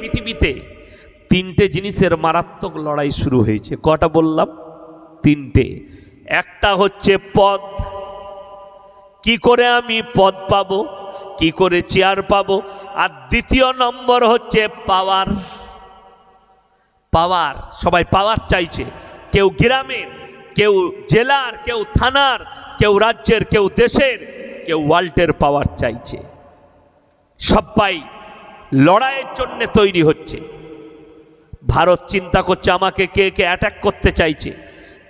পৃথিবীতে তিনটে জিনিসের মারাত্মক লড়াই শুরু হয়েছে। কটা বললাম? তিনটে। একটা হচ্ছে পদ। কি করে আমি পদ পাবো? কি করে চেয়ার পাবো? আর দ্বিতীয় নম্বর হচ্ছে পাওয়ার। পাওয়ার, সবাই পাওয়ার চাইছে। কেউ গ্রামের, কেউ জেলার, কেউ থানার, কেউ রাজ্যের, কেউ দেশের, কেউ ওয়ার্ল্ডের পাওয়ার চাইছে। সবাই লড়াইয়ের জন্যে তৈরি হচ্ছে। ভারত চিন্তা করছে আমাকে কে কে অ্যাটাক করতে চাইছে।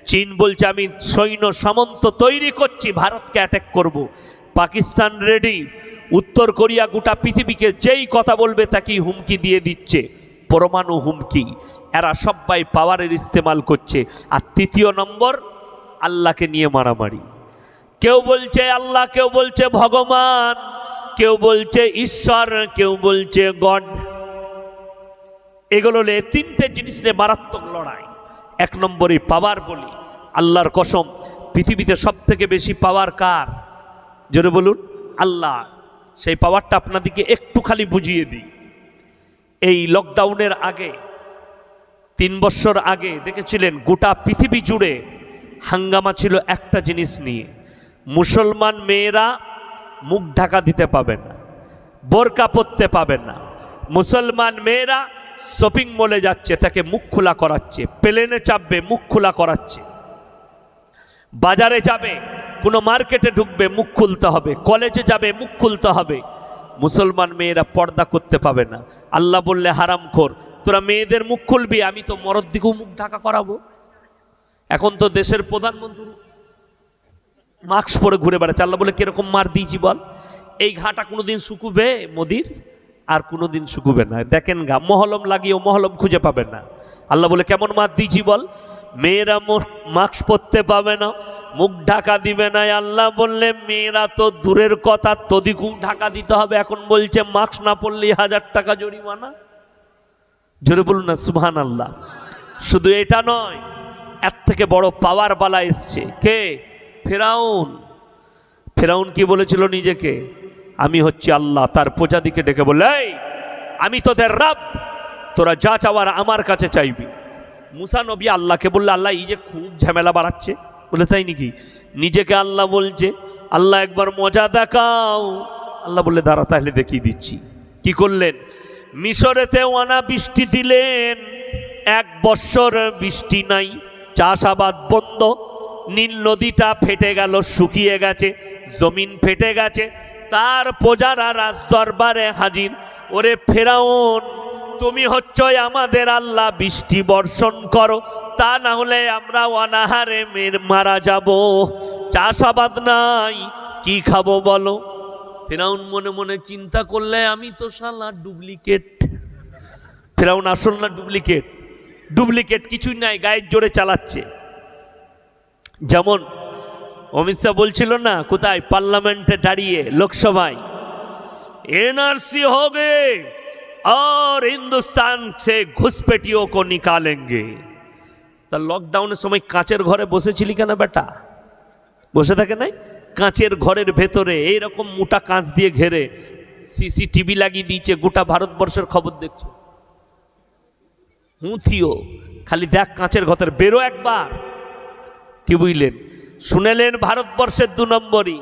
চীন বলছে, আমি সৈন্য সামন্ত তৈরি করছি, ভারতকে অ্যাটাক করব। পাকিস্তান রেডি উত্তর কোরিয়া গোটা পৃথিবীকে যেই কথা বলবে তাকেই হুমকি দিয়ে দিচ্ছে। পরমাণু হুমকি। এরা সবাই পাওয়ারের ইস্তেমাল করছে। আর তৃতীয় নম্বর, আল্লাহকে নিয়ে মারামারি। কেউ বলছে, আল্লাহ কেউ বলছে, ভগবান কেউ বলছে ঈশ্বর, কেউ বলছে গড। এগুলো নিয়ে তিনটে জিনিস নিয়ে মারাত্মক লড়াই। এক নম্বরে পাওয়ার বলি, আল্লাহর কসম। পৃথিবীতে সব থেকে বেশি পাওয়ার কার? জোরে বলুন, আল্লাহ। সেই পাওয়ারটা আপনাদেরকে একটু খালি বুঝিয়ে দিই। এই লকডাউনের আগে, তিন বছর আগে দেখেছিলেন গোটা পৃথিবী জুড়ে হাঙ্গামা ছিল একটা জিনিস নিয়ে। মুসলমান মেয়েরা মুখ ঢাকা দিতে পাবেন না, বোরকা পরতে পাবেন না। মুসলমান মেয়েরা শপিং মলে যাচ্ছে, তাকে মুখ খোলা করাচ্ছে প্লেনে চাপবে, মুখ খোলা করাচ্ছে। বাজারে যাবে, কোনো মার্কেটে ঢুকবে, মুখ খুলতে হবে কলেজে যাবে, মুখ খুলতে হবে। মুসলমান মেয়েরা পর্দা করতে পাবে না। আল্লাহ বললে, হারাম খোর, তোরা মেয়েদের মুখ খুলবি, আমি তো মরদ দিকেও মুখ ঢাকা করাবো। এখন তো দেশের প্রধানমন্ত্রী মাস্ক পরে ঘুরে বেড়াচ্ছে আল্লাহ বলে, কীরকম মার দিয়েছি বল? এই ঘাটা কোনোদিন শুকুবে মোদির, আর কোনোদিন শুকুবে না। দেখেন গা, মহলম লাগিয়েও মহলম খুঁজে পাবেন না। আল্লাহ বলে, কেমন মার দিয়েছি বল? মেয়েরা মাস্ক পরতে পাবে না, মুখ ঢাকা দিবে না। আল্লাহ বললে, মেয়েরা তো দূরের কথা তদিকেও ঢাকা দিতে হবে। এখন বলছে, মাস্ক না পরলেই হাজার টাকা জরিমানা? জোরে বলুন না সুবহান আল্লাহ শুধু এটা নয়, এর থেকে বড় পাওয়ার বালা এসছে। কে? ফেরাউন। ফেরাউন কি বলেছিল নিজেকে? আমি হচ্ছে আল্লাহ। তার প্রজাদিকে ডেকে বলে "এই, আমি তোদের রাব। তোরা যা চাওয়ার আমার কাছে চাইবি। মুসা নবী আল্লাহকে বললে আল্লাহ এই যে খুব ঝামেলা বাড়াচ্ছে। বলে তাই নাকি? নিজেকে আল্লাহ বলছে আল্লাহ একবার মজা দেখাও। আল্লাহ বললে দাঁড়া তাহলে দেখিয়ে দিচ্ছি। কি করলেন? মিশরেতে অনা বৃষ্টি দিলেন। এক বৎসর বৃষ্টি নাই। চাষাবাদ বন্ধ। নীল নদীটা ফেটে গেল, শুকিয়ে গেছে, জমিন ফেটে গেছে। তার প্রজারা রাজদরবারে হাজির। ওরে ফেরাউন, তুমি হচ্ছ আমাদের আল্লাহ, বৃষ্টি বর্ষণ করো। তা না হলে আমরা অনাহারে মের মারা যাব। চাষাবাদ নাই, কি খাব বলো? ফেরাউন মনে মনে চিন্তা করলে, আমি তো শালা ডুপ্লিকেট। ফেরাউন, আসল না ডুপ্লিকেট? ডুপ্লিকেট কিছুই নাই, গায়ের জোরে চালাচ্ছে। যেমন অমিত শাহ বলছিল না কোথায় পার্লামেন্টে দাঁড়িয়ে লোকসভায় एनआरसी हो गए और हिंदुस्तान से घुसपैठियों को निकालेंगे তা লকডাউনের সময় কাঁচের ঘরে বসেছিলি কেন বেটা বসে থাকে নাই কাঁচের ঘরের ভেতরে এইরকম মোটা কাঁচ দিয়ে ঘেরে সিসিটিভি লাগিয়ে দিয়েছে গোটা ভারতবর্ষের খবর দেখছো হুঁথিও খালি দেখ কাঁচের ঘরের বেরো একবার কি বুঝলেন? শুনেলেন ভারতবর্ষের দু নম্বরই।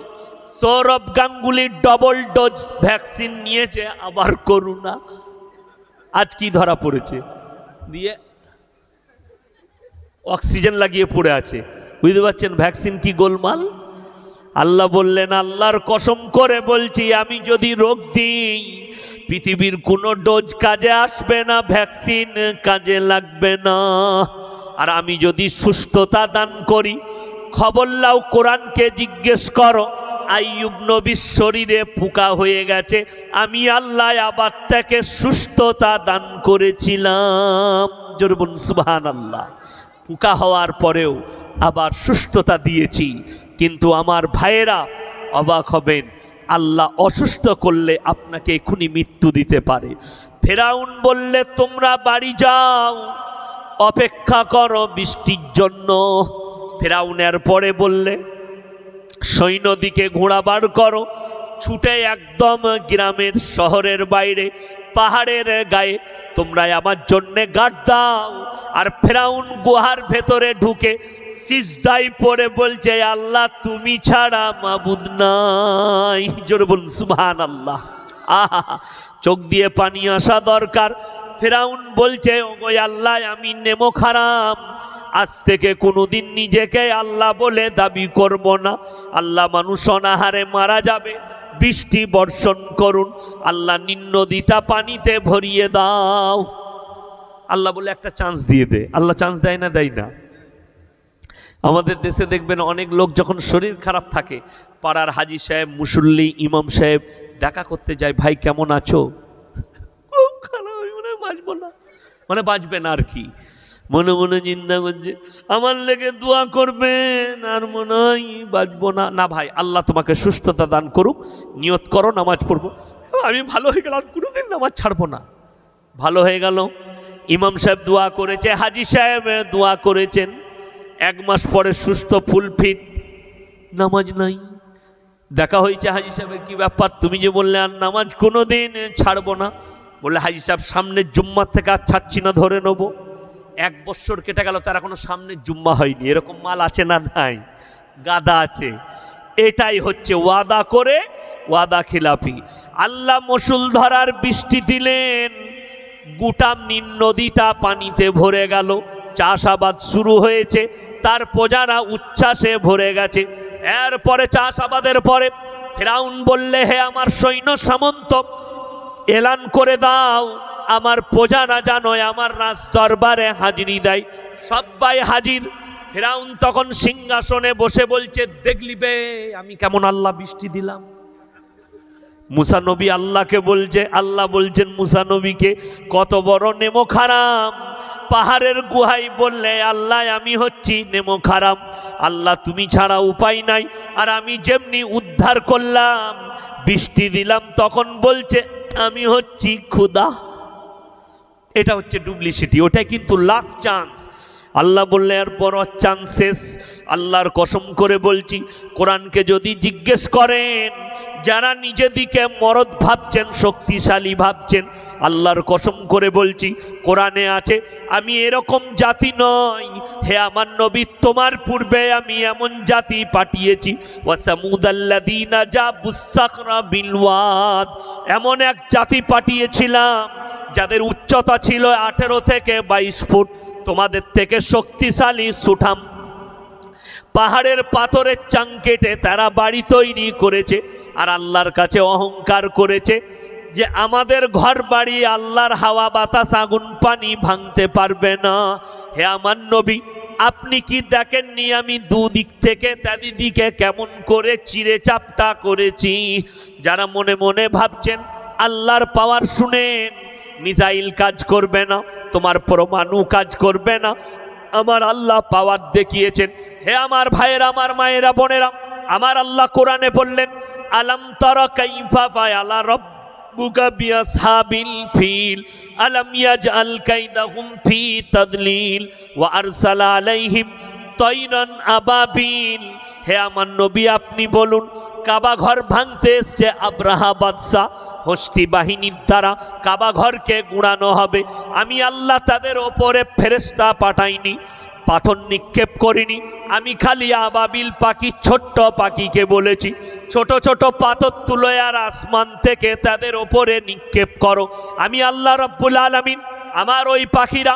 Sourav Ganguly double dose vaccine নিয়েছে, আবার করুণা। আজ কি ধরা পড়েছে? দিয়ে অক্সিজেন লাগিয়ে পড়ে আছে। বুঝতে পারছেন ভ্যাকসিন কি গোলমাল? আল্লাহ বললেন, আল্লাহর কসম করে বলছি, আমি যদি রোগ দিই, পৃথিবীর কোনো ডোজ কাজে আসবে না ভ্যাকসিন কাজে লাগবে না। আর আমি যদি সুস্থতা দান করি খবর লাও কোরআনকে জিজ্ঞেস করো, আইয়ুব নবীর শরীরে পোকা হয়ে গেছে, আমি আল্লাহ আবার তাকে সুস্থতা দান করেছিলাম। জোরে বলুন সুবহান আল্লাহ পোকা হওয়ার পরেও আবার সুস্থতা দিয়েছি, কিন্তু আমার ভাইয়েরা অবাক হবেন, আল্লাহ অসুস্থ করলে আপনাকে এখনই মৃত্যু দিতে পারে। ফেরাউন বললে, তোমরা বাড়ি যাও। অপেক্ষা করো বৃষ্টির জন্য। ফেরাউনের পরে বললে, সৈন্যদিকে ঘোড়া বার করো। ছুটে একদম গ্রামের শহরের বাইরে, পাহাড়ের গায়ে তোমরা আমার জন্যে গাড় দাও। আর ফেরাউন গুহার ভেতরে ঢুকে সিজদাই পরে বলছে, আল্লাহ, তুমি ছাড়া মাবুদ নাই। জোরে বলুন সুবহান আল্লাহ আহা, চোখ দিয়ে পানি আসা দরকার। ফেরাউন বলছে, ওগো আল্লাহ, আমি নেমো খারাম। আজ থেকে কোনোদিন নিজেকে আল্লাহ বলে দাবি করব না। আল্লাহ মানুষ অনাহারে মারা যাবে। বৃষ্টি বর্ষণ করুন। আল্লাহ নিন নদীটা পানিতে ভরিয়ে দাও। আল্লাহ বলে, একটা চান্স দিয়ে দে। আল্লাহ চান্স দেয় না দেয় না। আমাদের দেশে দেখবেন অনেক লোক যখন শরীর খারাপ থাকে, পাড়ার হাজি সাহেব, মুসল্লি, ইমাম সাহেব দেখা করতে যায়, ভাই, কেমন আছো খুব খারাপ আমি মনে হয় বাঁচবো না মানে বাঁচবে না আর কি। মনে মনে চিন্তা করছে। আমার লেগে দোয়া করবেন, আর মনে হয় বাঁচবো না। না ভাই, আল্লাহ তোমাকে সুস্থতা দান করুক, নিয়ত করো, নামাজ পড়ব। আমি ভালো হয়ে গেলাম, কোনোদিন নামাজ ছাড়বো না। ভালো হয়ে গেল। ইমাম সাহেব দোয়া করেছে, হাজি সাহেব দোয়া করেছেন। এক মাস পরে সুস্থ ফুলফিট নামাজ নাই। দেখা হয়েছে হাজি সাহেবের কি ব্যাপার? তুমি যে বললে, আর নামাজ কোনো দিন ছাড়বো না। বললে, হাজি সাহেব সামনের জুম্মার থেকে আর ছাড়ছি না, ধরে নেব। এক বছর কেটে গেল, তার এখনও সামনের জুম্মা হয়নি। এরকম মাল আছে না নাই? গাদা আছে। এটাই হচ্ছে ওয়াদা করে ওয়াদা খিলাফি। আল্লাহ মসুল ধরার বৃষ্টি দিলেন, গোটা নিন নদীটা পানিতে ভরে গেল। চাষাবাদ শুরু হয়েছে, তার প্রজারা উচ্ছ্বাসে ভরে গেছে। এরপরে চাষাবাদের পরে ফেরাউন বললে, হে আমার সৈন্য সামন্ত এলান করে দাও, আমার প্রজারা জানো আমার রাজ দরবারে হাজিরি দেয়। সবাই হাজির। ফেরাউন তখন সিংহাসনে বসে বলছে, দেখলি বে, আমি কেমন আল্লাহ বৃষ্টি দিলাম? মুসানবী আল্লাহকে বলছে, আল্লাহ বলছেন মুসানবীকে কত বড় নেমো খারাম পাহাড়ের গুহাই বললে, আল্লাহ, আমি হচ্ছি নেমো খারাম আল্লাহ, তুমি ছাড়া উপায় নাই। আর আমি যেমনি উদ্ধার করলাম, বৃষ্টি দিলাম, তখন বলছে আমি হচ্ছি ক্ষুদা এটা হচ্ছে ডুপ্লিসিটি ওটাই কিন্তু লাস্ট চান্স আল্লাহ বললে আর বড় চান্সেস আল্লাহর কসম করে বলছি, কোরআনকে যদি জিজ্ঞেস করেন যারা নিজেদিকে মরদ ভাবছেন, শক্তিশালী ভাবছেন, আল্লাহর কসম করে বলছি, কোরআনে আছে, আমি এরকম জাতি নয় হে আমার নবী, তোমার পূর্বে আমি এমন জাতি পাঠিয়েছি। বিলওয়াদ এমন এক জাতি পাঠিয়েছিলাম, যাদের উচ্চতা ছিল আঠেরো থেকে বাইশ ফুট। তোমাদের থেকে শক্তিশালী সুঠাম পাহাড়ের পাথরের চাং কেটে তারা বাড়ি তৈরি করেছে আর আল্লাহর কাছে অহংকার করেছে যে আমাদের ঘর বাড়ি আল্লাহর হাওয়া বাতাস আগুন পানি ভাঙতে পারবে না। হে আমার নবী, আপনি কি দেখেননি আমি দুদিক থেকে দিকে কেমন করে চিড়ে চাপটা করেছি? যারা মনে মনে ভাবছেন আল্লাহর পাওয়ার শুনেন, মিসাইল কাজ করবে না, তোমার পরমাণু কাজ করবে না আমার আল্লাহ পাওয়ার দেখিয়েছেন। হে আমার ভাইয়েরা, আমার মায়েরা, বোনেরা, আমার আল্লাহ কোরআনে বললেন, আলাম তারা কাইফা আলা রব ফিল, আলাম ইয়াজআল কাইদাহুম ফি তাদলিল, ওয়া আরসালা আলাইহিম তৈরন আবাবিল। হে আমার নবী, আপনি বলুন, কাবা ঘর ভাঙতে এসছে আব্রাহা বাদশাহ হস্তি বাহিনীর দ্বারা। কাবা ঘরকে গুড়ানো হবে। আমি আল্লাহ তাদের ওপরে ফেরেস্তা পাঠাইনি, পাথর নিক্ষেপ করিনি। আমি খালি আবাবিল পাখি, ছোট্ট পাখিকে বলেছি, ছোট ছোট পাথর তুলে আর আসমান থেকে তাদের ওপরে নিক্ষেপ করো। আমি আল্লাহ রব্বুল আলমিন, আমার ওই পাখিরা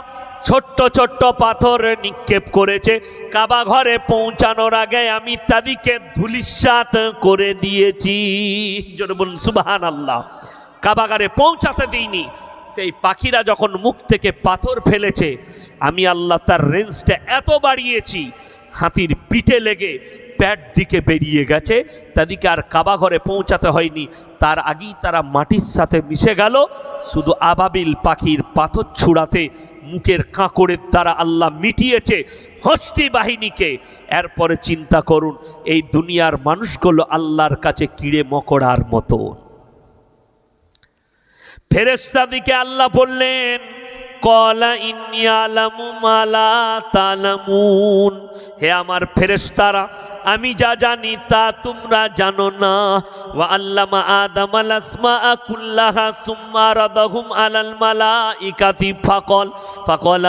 ছোট্ট ছোট্ট পাথর নিক্ষেপ করেছে। কাবা ঘরে পৌঁছানোর আগে আমি তাদেরকে ধুলিসাত করে দিয়েছি। বলুন সুবাহান আল্লাহ কাবাগারে পৌঁছাতে দিইনি। সেই পাখিরা যখন মুখ থেকে পাথর ফেলেছে, আমি আল্লাহ তার রেঞ্জটা এত বাড়িয়েছি হাতির পিঠে লেগে প্যাট দিকে বেরিয়ে গেছে। তাদেরকে আর কাবা ঘরে পৌঁছাতে হয়নি। তার আগেই তারা মাটির সাথে মিশে গেল। শুধু আবাবিল পাখির পাথর ছুড়াতে মুখের কাঁকড়ের দ্বারা আল্লাহ মিটিয়েছে হস্তি বাহিনীকে। এরপরে চিন্তা করুন, এই দুনিয়ার মানুষগুলো আল্লাহর কাছে কিড়ে মকড়ার মতো ফেরেস্তাদিকে আল্লাহ বললেন কলা মালা হে আমার ফেরেশতারা, আমি যা জানি তা তোমরা জানো না। আল্লামা আদম আল আসমা কুল্লাহা সুম্মা রাদাহুম আলাল ফাকল ফাকল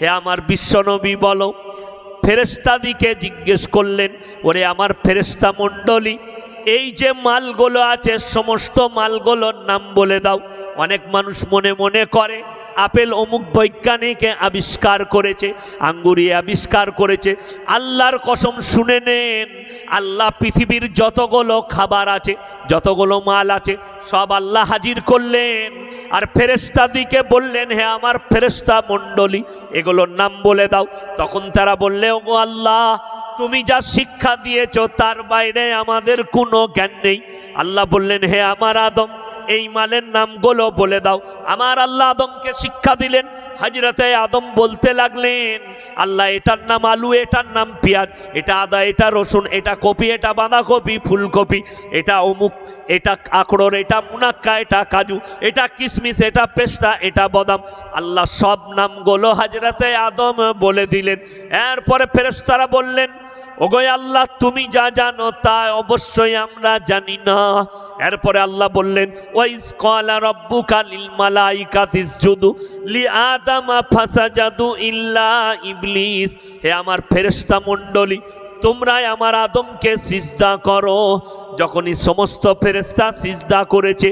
হে আমার বিশ্বনবী বলো ফেরেস্তাদিকে জিজ্ঞেস করলেন, ওরে আমার ফেরেস্তা মণ্ডলী এই যে মালগুলো আছে, সমস্ত মালগুলোর নাম বলে দাও। অনেক মানুষ মনে মনে করে, আপেল অমুক বৈজ্ঞানিকে আবিষ্কার করেছে আঙ্গুরি আবিষ্কার করেছে। আল্লাহর কসম শুনে নেন, আল্লাহ পৃথিবীর যতগুলো খাবার আছে, যতগুলো মাল আছে, সব আল্লাহ হাজির করলেন। আর ফেরেস্তাদিকে বললেন, হে আমার ফেরেস্তা মণ্ডলী, এগুলোর নাম বলে দাও। তখন তারা বললে ও আল্লাহ তুমি যা শিক্ষা দিয়েছ, তার বাইরে আমাদের কোনো জ্ঞান নেই। আল্লাহ বললেন, হে আমার আদম এই মালের নামগুলো বলে দাও। আমার আল্লাহ আদমকে শিক্ষা দিলেন। হাজিরাতে আদম বলতে লাগলেন, আল্লাহ, এটার নাম আলু, এটার নাম পেঁয়াজ, এটা আদা, এটা রসুন, এটা কপি, এটা বাঁধাকপি, ফুলকপি, এটা অমুক, এটা আখড়র এটা মুনাক্কা, এটা কাজু, এটা কিশমিশ এটা পেস্তা, এটা বদাম। আল্লাহ সব নামগুলো হাজরাতে আদম বলে দিলেন। এরপরে ফেরেশতারা বললেন ওগোয় আল্লাহ, তুমি যা জানো তা অবশ্যই আমরা জানি না। এরপরে আল্লাহ বললেন ওয়াইস কলা রব্বুকা লিল মালাইকাতিস জুদু লি আদামা ফাসাজাদু ইল্লা ইবলিস। হে আমার ফেরেশতা মণ্ডলী, তোমরাই আমার আদমকে সিজদা করো। যখনই সমস্ত ফেরেস্তা সিজদা করেছে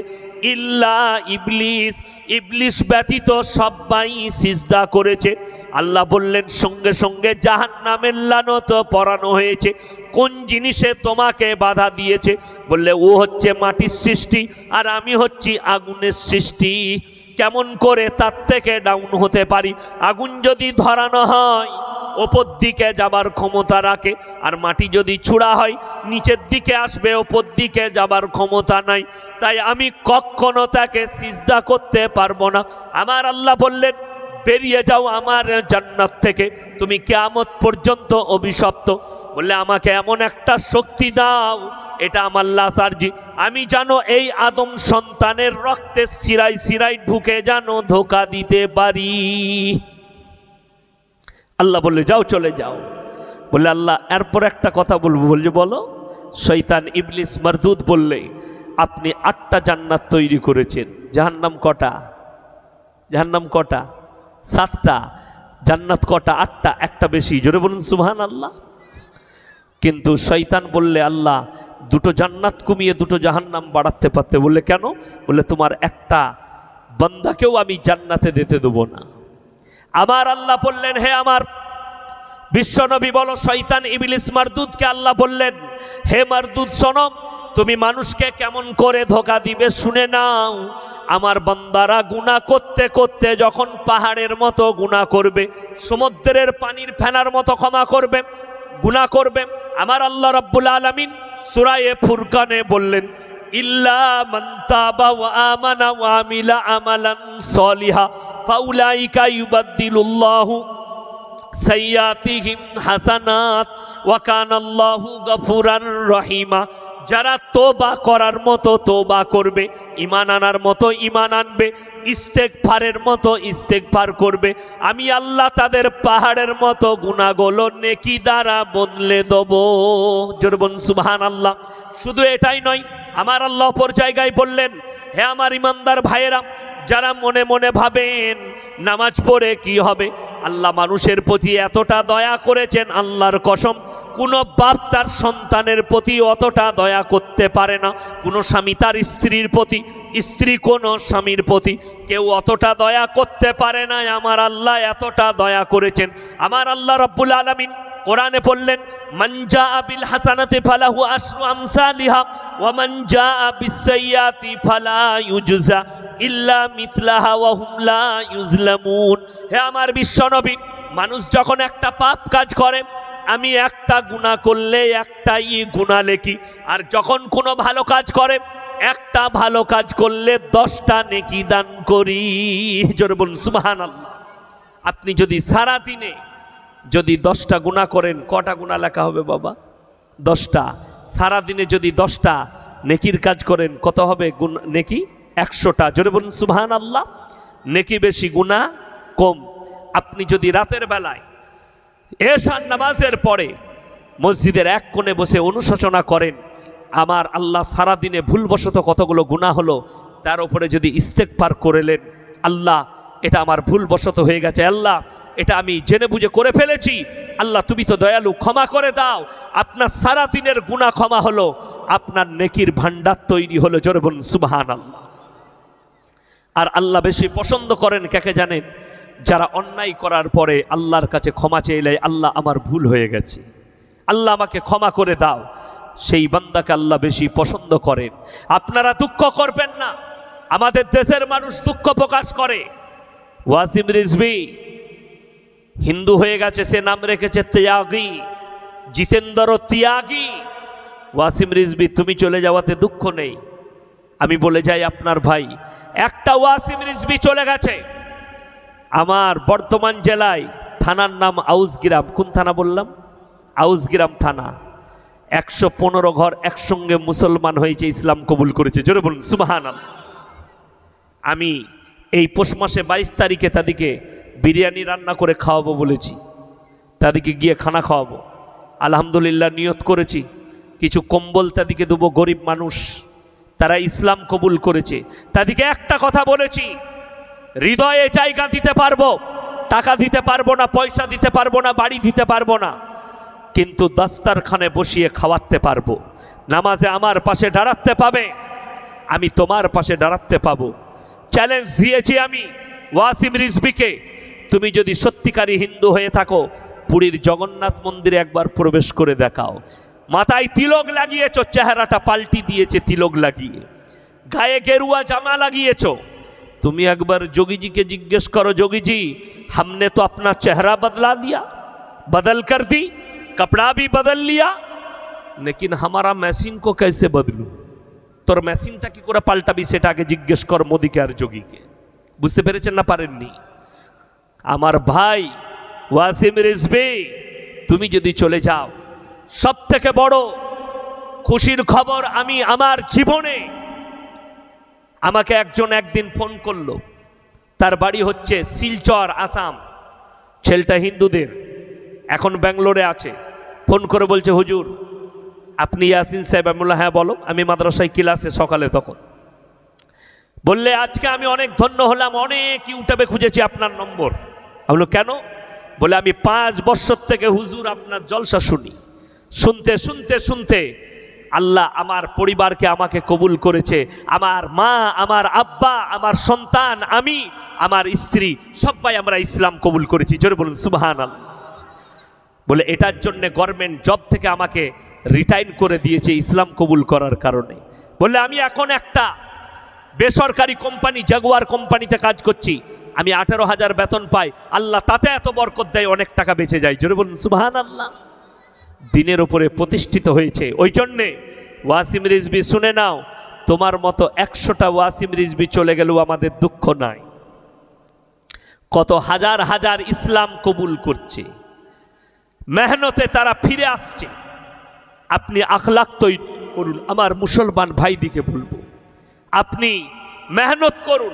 ইল্লা ইবলিস ইবলিস ব্যতীত সবাই সিজদা করেছে। আল্লাহ বললেন, সঙ্গে সঙ্গে জাহান নামের লানত পরানো হয়েছে। কোন জিনিসে তোমাকে বাধা দিয়েছে? বললে, ও হচ্ছে মাটির সৃষ্টি, আর আমি হচ্ছি আগুনের সৃষ্টি। কেমন করে তার থেকে ডাউন হতে পারি? আগুন যদি ধরানো হয়, ওপর দিকে যাবার ক্ষমতা রাখে, আর মাটি যদি ছুড়া হয়, নিচের দিকে আসবে, ওপর দিকে যাবার ক্ষমতা নাই। তাই আমি কখনো তাকে সিজদা করতে পারব না। আমার আল্লাহ বললেন বেরিয়ে যাও আমার জান্নাত থেকে। তুমি কেয়ামত পর্যন্ত অভিশপ্ত। বললে, আমাকে এমন একটা শক্তি দাও, এটা আমার লাসার্জি আমি জানো এই আদম সন্তানের রক্তের সিরাই সিরাই ঢুকে জানো ধোকা দিতে পারি। আল্লাহ বললে, যাও, চলে যাও। বললে, আল্লাহ, এরপর একটা কথা বলব। বলছে বলো শৈতান ইবলিস মারদুদ বললে, আপনি আটটা জান্নাত তৈরি করেছেন। জাহান্নাম কটা? জাহান্নাম কটা? সাতটা, জান্নাত কটা, আটটা, একটা বেশি। জোরে বলুন সুবহান আল্লাহ কিন্তু শৈতান বললে, আল্লাহ, দুটো জান্নাত কমিয়ে দুটো জাহান্নাম বাড়াতে পারতে। বললে, কেন? বললে, তোমার একটা বান্দাকেও আমি জান্নাতে দিতে দেবো না। আমার আল্লাহ বললেন, হে আমার বিশ্বনবী, বলো শৈতান ইবিলিস মারদুদকে আল্লাহ বললেন, হে মারদুদ, শোনো তুমি মানুষকে কেমন করে ধোকা দিবে শুনে নাও। আমার বান্দারা গুণা করতে করতে যখন পাহাড়ের মতো গুণা করবে, সমুদ্রের পানির ফেনার মতো ক্ষমা করবে গুণা করবে, আমার আল্লাহ রাব্বুল আলামিন সুরায়ে ফুরকানে বললেন, ইল্লা ওয়া আমানা ওয়া আমিলা আমালান সলিহা সাইয়াতিহিম হাসানাত, ওয়া কানাল্লাহু গফুরান রহিমা। যারা তোবা করার মতো তোবা করবে ইমান আনার মতো ইমান আনবে ইস্তেকফারের মতো ইস্তেকফার করবে, আমি আল্লাহ তাদের পাহাড়ের মতো গুণাগুলো নেকি দ্বারা বদলে দেবো। জোরবন সুবহান আল্লাহ শুধু এটাই নয়, আমার আল্লাহ অপর জায়গায় বললেন, হে আমার ইমানদার ভাইয়েরা যারা মনে মনে ভাবেন নামাজ পড়ে কি হবে, আল্লাহ মানুষের প্রতি এতটা দয়া করেছেন, আল্লাহর কসম, কোনো বাপ তার সন্তানের প্রতি অতটা দয়া করতে পারে না। কোনো স্বামী তার স্ত্রীর প্রতি, স্ত্রী কোনো স্বামীর প্রতি কেউ অতটা দয়া করতে পারে না আমার আল্লাহ এতটা দয়া করেছেন। আমার আল্লাহ রব্বুল আলমিন কোরআনে বললেন মঞ্জা আবিল হাসানাতে ফালাহু আশরু আমসালিহা, ওয়া মঞ্জা বিসাইয়াতি ফালা ইউজজা ইল্লা মিথলাহা ওয়া হুম লা ইউজলামুন। হে আমার বিশ্বনবী, মানুষ যখন একটা পাপ কাজ করে, আমি একটা গুনাহ করলে একটাই গুনাহ লেখি। আর যখন কোনো ভালো কাজ করে, একটা ভালো কাজ করলে দশটা নেকি দান করি। জোরে বলুন, সুবহানাল্লাহ। আপনি যদি সারা দিনে যদি দশটা গুণা করেন, কটা গুণা লেখা হবে বাবা? দশটা। সারাদিনে যদি দশটা নেকির কাজ করেন, কত হবে গুণ নেকি? একশোটা। জোরে বলুন সুবহান আল্লাহ নেকি বেশি গুণা কম। আপনি যদি রাতের বেলায় এশান নামাজের পরে মসজিদের এক কোণে বসে অনুশোচনা করেন, আমার আল্লাহ সারাদিনে ভুলবশত কতগুলো গুণা হলো, তার উপরে যদি ইস্তেক পার করেলেন আল্লাহ এটা আমার ভুলবশত হয়ে গেছে, আল্লাহ। এটা আমি জেনে বুঝে করে ফেলেছি। আল্লাহ, তুমি তো দয়ালু, ক্ষমা করে দাও। আপনার সারা দিনের গুণা ক্ষমা হলো, আপনার নেকির ভাণ্ডার তৈরি হলো, জোরে বলুন সুবহান আল্লাহ আর আল্লাহ বেশি পছন্দ করেন কাকে জানেন? যারা অন্যায় করার পরে আল্লাহর কাছে ক্ষমা চাইলে আল্লাহ আমার ভুল হয়ে গেছে। আল্লাহ আমাকে ক্ষমা করে দাও। সেই বান্দাকে আল্লাহ বেশি পছন্দ করেন। আপনারা দুঃখ করবেন না। আমাদের দেশের মানুষ দুঃখ প্রকাশ করে। ওয়াসিম রিজভি, হিন্দু হয়ে গেছে, সে নাম রেখেছে ত্যাগী, জিতেন্দ্র ত্যাগী। ওয়াসিম রিজভি, তুমি চলে যাওয়াতে দুঃখ নেই। আমি বলে যাই আপনার ভাই, একটা ওয়াসিম রিজবি চলে গেছে। আমার বর্তমান জেলায় থানার নাম আউসগ্রাম। কোন থানা বললাম? আউসগ্রাম থানা। একশো পনেরো ঘর একসঙ্গে মুসলমান হয়েছে, ইসলাম কবুল করেছে। জোরে বলুন সুবাহান আমি এই পৌষ মাসে বাইশ তারিখে তাদেরকে বিরিয়ানি রান্না করে খাওয়াবো বলেছি। তাদেরকে গিয়ে খানা খাওয়াবো। আলহামদুলিল্লাহ নিয়ত করেছি। কিছু কম্বল তাদেরকে দেবো, গরিব মানুষ। তারা ইসলাম কবুল করেছে। তাদেরকে একটা কথা বলেছি, হৃদয়ে জায়গা দিতে পারব, টাকা দিতে পারব না, পয়সা দিতে পারব না, বাড়ি দিতে পারব না। কিন্তু দাস্তারখানে বসিয়ে খাওয়াতে পারব। নামাজে আমার পাশে দাঁড়াতে পাবে, আমি তোমার পাশে দাঁড়াতে পাবো। চ্যালেঞ্জ দিয়েছি আমি ওয়াসিম রিজবিকে তুমি যদি সত্যিকারী হিন্দু হয়ে থাকো পুরীর জগন্নাথ মন্দিরে একবার প্রবেশ করে দেখাও মাথায় তিলক লাগিয়েছ চেহারাটা পাল্টি দিয়েছে তিলক লাগিয়ে গায়ে গেরুয়া জামা লাগিয়েছ তুমি একবার যোগীজিকে জিজ্ঞেস করো যোগীজি हमने तो अपना चेहरा बदला लिया बदल कर दी कपड़ा भी बदल लिया लेकिन हमारा मशीन को कैसे बदलूं তোর মেশিনটা কি করে পাল্টাবি সেটা আগে জিজ্ঞেস কর মোদিকে আর যোগীকে। বুঝতে পেরেছেন না পারেননি? আমার ভাই ওয়াসিম রিজবি তুমি যদি চলে যাও সব থেকে বড় খুশির খবর আমি আমার জীবনে। আমাকে একজন একদিন ফোন করল, তার বাড়ি হচ্ছে শিলচর, আসাম। ছেলেটা হিন্দুদের, এখন ব্যাঙ্গালোরে আছে। ফোন করে বলছে, হুজুর আপনি ইয়াসিন সাহেব আমি বললাম হ্যাঁ বলো, আমি মাদ্রাসায় ক্লাসে সকালে তখন। বললে, আজকে আমি অনেক ধন্য হলাম, অনেক ইউটিউবে খুঁজেছি আপনার নম্বর। আমি কেন? বলে, আমি পাঁচ বছর থেকে হুজুর আপনার জলসা শুনি। শুনতে শুনতে শুনতে আল্লাহ আমার পরিবারকে আমাকে কবুল করেছে। আমার মা, আমার আব্বা, আমার সন্তান, আমি, আমার স্ত্রী, সবাই আমরা ইসলাম কবুল করেছি। জোরে বলুন সুবাহান বলে, এটার জন্য গভর্নমেন্ট জব থেকে আমাকে রিটাইন করে দিয়েছে ইসলাম কবুল করার কারণে। বললে, আমি এখন একটা বেসরকারি কোম্পানি জাগুয়ার কোম্পানিতে কাজ করছি। আমি আঠেরো হাজার বেতন পাই। আল্লাহ তাতে এত বরকত দেয়, অনেক টাকা বেঁচে যায়। জোরে বলুন সুবাহান আল্লাহ দিনের উপরে প্রতিষ্ঠিত হয়েছে। ওই জন্যে ওয়াসিম রিজবি শুনে নাও, তোমার মতো একশোটা ওয়াসিম রিজবি চলে গেলেও আমাদের দুঃখ নাই। কত হাজার হাজার ইসলাম কবুল করছে। মেহনতে তারা ফিরে আসছে। আপনি আখলাক তৈরি করুন, আমার মুসলমান ভাইদিকে বলব। আপনি মেহনত করুন।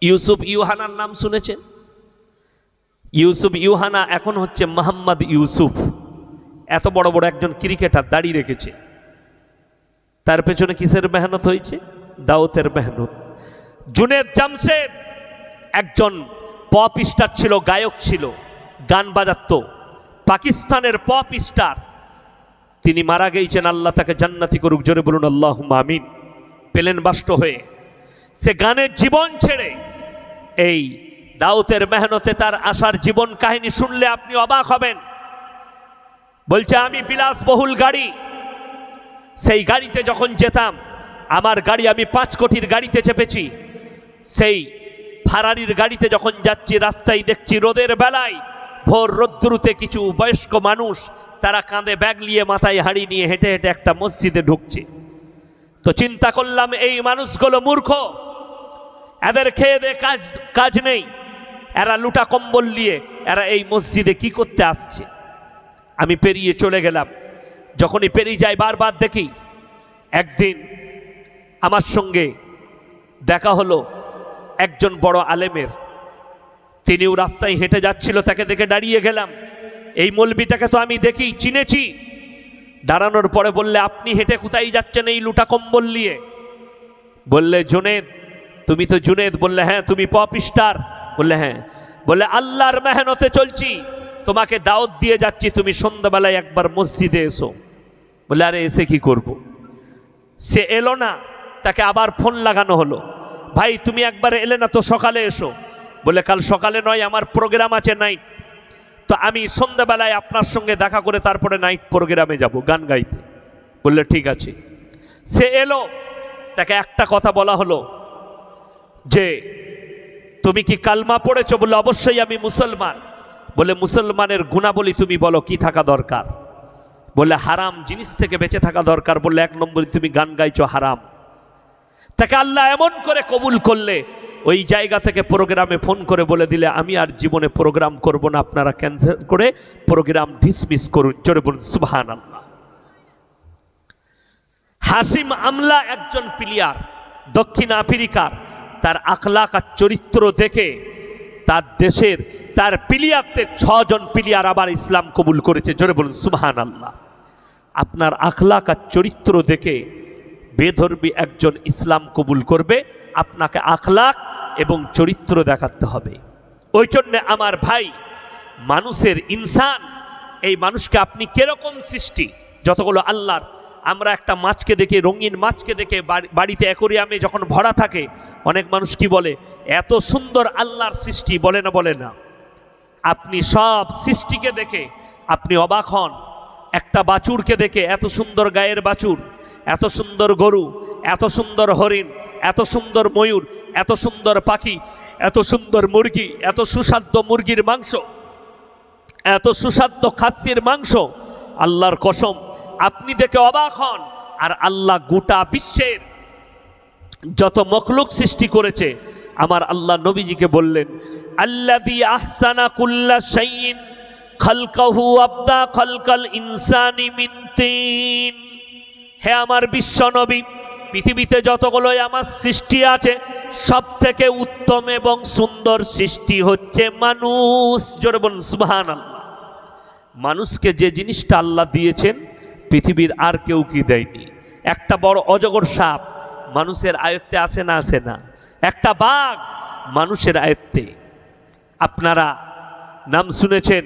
ইউসুফ ইউহানার নাম শুনেছেন? ইউসুফ ইউহানা এখন হচ্ছে মোহাম্মদ ইউসুফ। এত বড় বড় একজন ক্রিকেটার দাঁড়িয়ে রেখেছে। তার পেছনে কিসের মেহনত হয়েছে? দাউতের মেহনত। জুনেদ জামশেদ একজন পপ স্টার ছিল, গায়ক ছিল, গান বাজাতো। পাকিস্তানের পপ স্টার। তিনি মারা গিয়েছেন আল্লাহ তাকে জান্নাতি করুক। জোরে বলুন আল্লাহ আমিন। পেলেন বাষ্ট হয়ে। সে গানের জীবন ছেড়ে এই দাউতের মেহনতে তার আসার জীবন কাহিনী শুনলে আপনি অবাক হবেন। বলছে, আমি বিলাসবহুল গাড়ি। সেই গাড়িতে যখন যেতাম, আমার গাড়ি আমি পাঁচ কোটির গাড়িতে চেপেছি। সেই ফারারির গাড়িতে যখন যাচ্ছি, রাস্তায় দেখছি, রোদের বেলায় ভোর রোদ্দুরুতে কিছু বয়স্ক মানুষ, তারা কাঁধে ব্যাগ নিয়ে মাথায় হাঁড়ি নিয়ে হেঁটে হেঁটে একটা মসজিদে ঢুকছে। তো চিন্তা করলাম, এই মানুষগুলো মূর্খ। এদের খেয়ে দে কাজ কাজ নেই। এরা লুটা কম্বল নিয়ে, এরা এই মসজিদে কি করতে আসছে? আমি পেরিয়ে চলে গেলাম। যখনই পেরিয়ে যাই বারবার দেখি, একদিন আমার সঙ্গে দেখা হলো একজন বড় আলেমের। তিনিও রাস্তায় হেঁটে যাচ্ছিল, তাকে দেখে দাঁড়িয়ে গেলাম। এই মলবিটাকে তো আমি দেখি, চিনেছি। দাঁড়ানোর পরে বললে, আপনি হেঁটে কোথায় যাচ্ছেন এই লুটা কম্বল নিয়ে? বললে, জুনেদ, তুমি তো জুনেদ। বললে হ্যাঁ তুমি পপ স্টার। বললে হ্যাঁ। বললে, আল্লাহর মেহনতে চলছি, তোমাকে দাওয়াত দিয়ে যাচ্ছি, তুমি সন্ধ্যাবেলায় একবার মসজিদে এসো। বলে আরে, এসে কি করব। সে এলো না, তাকে আবার ফোন লাগানো হলো। ভাই, তুমি একবার এলে না তো সকালে এসো। বলে, কাল সকালে নয়, আমার প্রোগ্রাম আছে নাইট তো আমি সন্ধ্যাবেলায় আপনার সঙ্গে দেখা করে তারপরে নাইট প্রোগ্রামে যাব, গান গাইতে। বললে, ঠিক আছে। সে এলো। তাকে একটা কথা বলা হলো যে, তুমি কি কালমা পড়েছো? বলে অবশ্যই আমি মুসলমান। বলে মুসলমানের গুণাবলী তুমি বলো, কি থাকা দরকার? বলে হারাম জিনিস থেকে বেঁচে থাকা দরকার। বললে, এক নম্বরে তুমি গান গাইছো, হারাম। তাকে আল্লাহ এমন করে কবুল করলে ওই জায়গা থেকে প্রোগ্রামে ফোন করে বলে দিলে, আমি আর জীবনে প্রোগ্রাম করব না। আপনারা ক্যান্সেল করে প্রোগ্রাম ডিসমিস করুন। জোরে বলুন সুবহান আল্লাহ হাসিম আমলা একজন প্লেয়ার, দক্ষিণ আফ্রিকার। তার আখলাক আর চরিত্র দেখে তার দেশের, তার প্লেয়ারদের ছজন প্লেয়ার আবার ইসলাম কবুল করেছে। জোরে বলুন সুবহান আল্লাহ আপনার আখলাক আর চরিত্র দেখে বেধর্মী একজন ইসলাম কবুল করবে। আপনাকে আখলাক এবং চরিত্র দেখাতে হবে। ওই জন্যে আমার ভাই মানুষের ইনসান, এই মানুষকে আপনি কীরকম সৃষ্টি? যতগুলো আল্লাহর, আমরা একটা মাছকে দেখে, রঙিন মাছকে দেখে, বাড়ি- বাড়িতে অ্যাকোরিয়ামে যখন ভরা থাকে, অনেক মানুষ কি বলে, এত সুন্দর আল্লাহর সৃষ্টি। বলে না বলে না। আপনি সব সৃষ্টিকে দেখে আপনি অবাক হন। একটা বাছুরকে দেখে এত সুন্দর গায়ের বাছুর, এত সুন্দর গরু এত সুন্দর হরিণ, এত সুন্দর ময়ূর, এত সুন্দর পাখি, এত সুন্দর মুরগি, এত সুস্বাদ্য মুরগির মাংস, এত সুস্বাদ্য খাসির মাংস। আল্লাহর কসম, আপনি দেখে অবাক হন, আর আল্লাহ গোটা বিশ্বের যত মখলুক সৃষ্টি করেছে, আমার আল্লাহ নবীজিকে বললেন আল্লাদি আহসানা কুল্লা শাইইন, খালকাহু আবদা খালকাল ইনসানি মিন তিন। হে আমার বিশ্ব নবী পৃথিবীতে যতগুলোই আমার সৃষ্টি আছে সব থেকে উত্তম এবং সুন্দর সৃষ্টি হচ্ছে মানুষ। জোরে বলুন সুবহান আল্লাহ মানুষকে যে জিনিসটা আল্লাহ দিয়েছেন, পৃথিবীর আর কেউ কি দেয়নি। একটা বড় অজগর সাপ মানুষের আয়ত্তে আসে না আসে না। একটা বাঘ মানুষের আয়ত্তে। আপনারা নাম শুনেছেন